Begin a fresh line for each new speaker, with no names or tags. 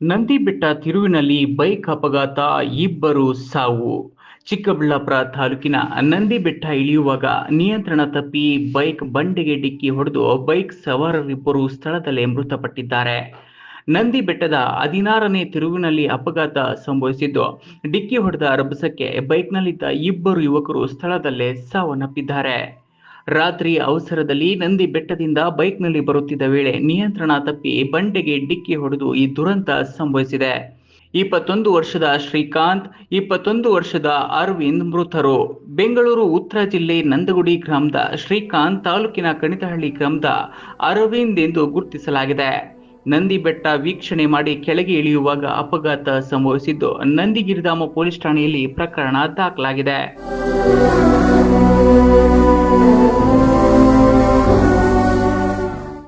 Nandibetta ತಿರುವಿನಲ್ಲಿ bike ಅಪಘಾತ, ಇಬ್ಬರು ಸಾವು. ಚಿಕ್ಕಬಳ್ಳಾಪುರ ತಾಲೂಕಿನ ನಂದಿಬೆಟ್ಟ ಇಳಿಯುವಾಗ ನಿಯಂತ್ರಣ ತಪ್ಪಿ ಬೈಕ್ ಬಂಡೆಗೆ ಡಿಕ್ಕಿ ಹೊಡೆದು ಬೈಕ್ ಸವಾರರಿಬ್ಬರು ಸ್ಥಳದಲ್ಲೇ ಮೃತಪಟ್ಟಿದ್ದಾರೆ. ನಂದಿ ಬೆಟ್ಟದ ಹದಿನಾರನೇ ತಿರುವಿನಲ್ಲಿ ಅಪಘಾತ ಸಂಭವಿಸಿದ್ದು, ಡಿಕ್ಕಿ ಹೊಡೆದ ರಭಸಕ್ಕೆ ಬೈಕ್ನಲ್ಲಿದ್ದ ಇಬ್ಬರು ಯುವಕರು ಸ್ಥಳದಲ್ಲೇ ಸಾವನ್ನಪ್ಪಿದ್ದಾರೆ. ರಾತ್ರಿ ಅವಸರದಲ್ಲಿ ನಂದಿ ಬೆಟ್ಟದಿಂದ ಬೈಕ್ನಲ್ಲಿ ಬರುತ್ತಿದ್ದ ವೇಳೆ ನಿಯಂತ್ರಣ ತಪ್ಪಿ ಬಂಡೆಗೆ ಡಿಕ್ಕಿ ಹೊಡೆದು ಈ ದುರಂತ ಸಂಭವಿಸಿದೆ. ಇಪ್ಪತ್ತೊಂದು ವರ್ಷದ ಶ್ರೀಕಾಂತ್, ಇಪ್ಪತ್ತೊಂದು ವರ್ಷದ ಅರವಿಂದ್ ಮೃತರು. ಬೆಂಗಳೂರು, ಉತ್ತರ ಜಿಲ್ಲೆ ನಂದಗುಡಿ ಗ್ರಾಮದ ಶ್ರೀಕಾಂತ್ ತಾಲೂಕಿನ ಕಣಿತಹಳ್ಳಿ ಗ್ರಾಮದ ಅರವಿಂದ್ ಎಂದು ಗುರುತಿಸಲಾಗಿದೆ. ನಂದಿ ಬೆಟ್ಟ ವೀಕ್ಷಣೆ ಮಾಡಿ ಕೆಳಗೆ ಇಳಿಯುವಾಗ ಅಪಘಾತ ಸಂಭವಿಸಿದ್ದು ನಂದಿಗಿರಿಧಾಮ ಪೊಲೀಸ್ ಠಾಣೆಯಲ್ಲಿ ಪ್ರಕರಣ ದಾಖಲಾಗಿದೆ.